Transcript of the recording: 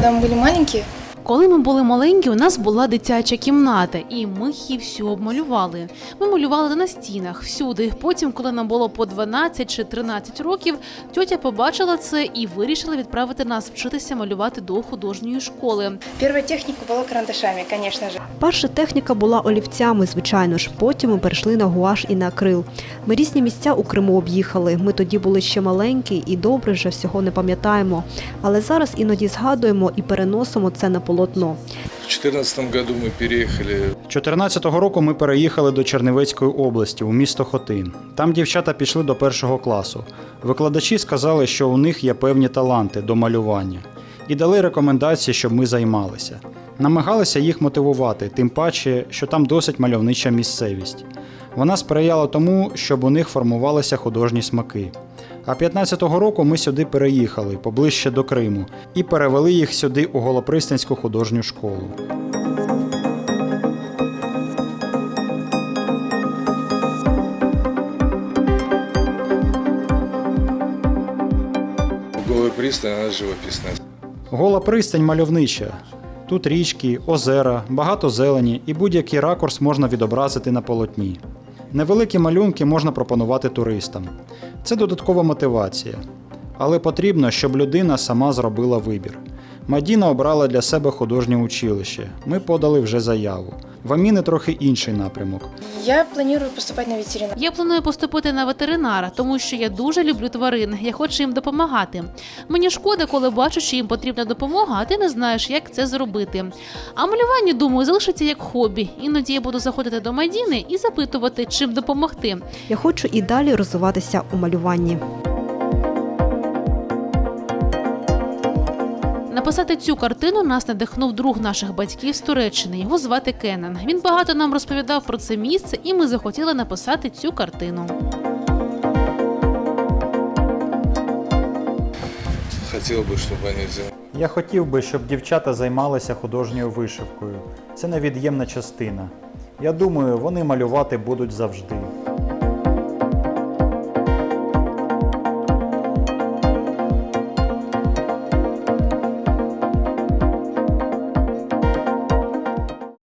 когда мы были маленькие, Коли ми були маленькі, у нас була дитяча кімната, і ми її всю обмалювали. Ми малювали на стінах всюди. Потім, коли нам було по 12 чи 13 років, тьотя побачила це і вирішила відправити нас вчитися малювати до художньої школи. первая техника была карандашами, конечно же. Перша техніка була олівцями, звичайно ж. Потім ми перейшли на гуаш і на акрил. Ми різні місця у Криму об'їхали. Ми тоді були ще маленькі і добре вже всього не пам'ятаємо. Але зараз іноді згадуємо і переносимо це на полотно. В 2014 году ми переїхали. 14-го року ми переїхали до Чернівецької області у місто Хотин. Там дівчата пішли до першого класу. Викладачі сказали, що у них є певні таланти до малювання, і дали рекомендації, щоб ми займалися. Намагалися їх мотивувати, тим паче, що там досить мальовнича місцевість. Вона сприяла тому, щоб у них формувалися художні смаки. А 15-го року ми сюди переїхали поближче до Криму і перевели їх сюди у Голопристанську художню школу. в Голой пристань, она живописная. Гола пристань мальовнича. Тут річки, озера, багато зелені і будь-який ракурс можна відобразити на полотні. Невеликі малюнки можна пропонувати туристам. Це додаткова мотивація. Але потрібно, щоб людина сама зробила вибір. Мадіна обрала для себе художнє училище. Ми подали вже заяву. В Аміни трохи інший напрямок. Я планирую поступать на ветеринар. Я планую поступити на ветеринара, тому що я дуже люблю тварин. Я хочу їм допомагати. Мені шкода, коли бачу, що їм потрібна допомога, а ти не знаєш, як це зробити. А малювання, думаю, залишиться як хобі. Іноді я буду заходити до Мадіни і запитувати, чим допомогти. Я хочу і далі розвиватися у малюванні. Написати цю картину нас надихнув друг наших батьків з Туреччини. Його звати Кенан. Він багато нам розповідав про це місце, і ми захотіли написати цю картину. Хотел бы, чтобы они занимались. Я хотів би, щоб дівчата займалися художньою вишивкою. Це невід'ємна частина. Я думаю, вони малювати будуть завжди.